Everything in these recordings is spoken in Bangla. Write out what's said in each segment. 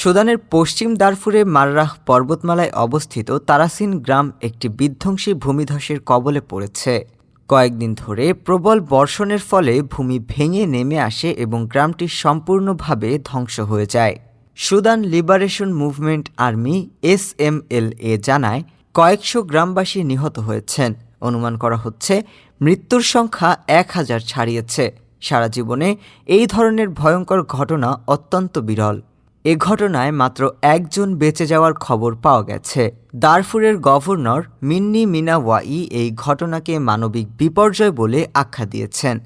সুদানের পশ্চিম দারফুরে মাররাহ পর্বতমালায় অবস্থিত তারাসিন গ্রাম একটি বিধ্বংসী ভূমিধসের কবলে পড়েছে। কয়েকদিন ধরে প্রবল বর্ষণের ফলে ভূমি ভেঙে নেমে আসে এবং গ্রামটি সম্পূর্ণভাবে ধ্বংস হয়ে যায়। Sudan liberation movement army S M L A জানায়, কয়েকশো গ্রামবাসী নিহত হয়েছেন। অনুমান করা হচ্ছে, মৃত্যুর সংখ্যা এক হাজার ছাড়িয়েছে। সারা জীবনে এই ধরনের ভয়ঙ্কর ঘটনা অত্যন্ত বিরল। এ ঘটনায় মাত্র একজন বেঁচে যাওয়ার খবর পাওয়া গেছে। দারফুরের গভর্নর মিন্নি মিনাওয়াই এই ঘটনাকে মানবিক বিপর্যয় বলে আখ্যা দিয়েছেন।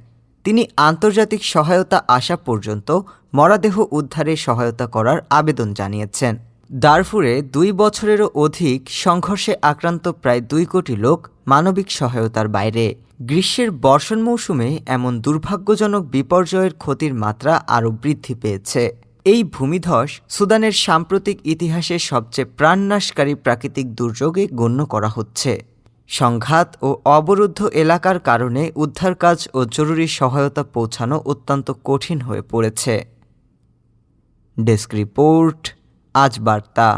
তিনি আন্তর্জাতিক সহায়তা আসা পর্যন্ত মরাদেহ উদ্ধারে সহায়তা করার আবেদন জানিয়েছেন। দারফুরে দুই বছরেরও অধিক সংঘর্ষে আক্রান্ত প্রায় দুই কোটি লোক মানবিক সহায়তার বাইরে। গ্রীষ্মের বর্ষণ মৌসুমে এমন দুর্ভাগ্যজনক বিপর্যয়ের ক্ষতির মাত্রা আরও বৃদ্ধি পেয়েছে। এই ভূমিধস সুদানের সাম্প্রতিক ইতিহাসে সবচেয়ে প্রাণনাশকারী প্রাকৃতিক দুর্যোগে গণ্য করা হচ্ছে। সংঘাত ও অবরুদ্ধ এলাকার কারণে উদ্ধার কাজ ও জরুরি সহায়তা পৌঁছানো অত্যন্ত কঠিন হয়ে পড়েছে। ডেস্ক রিপোর্ট, আজ বার্তা।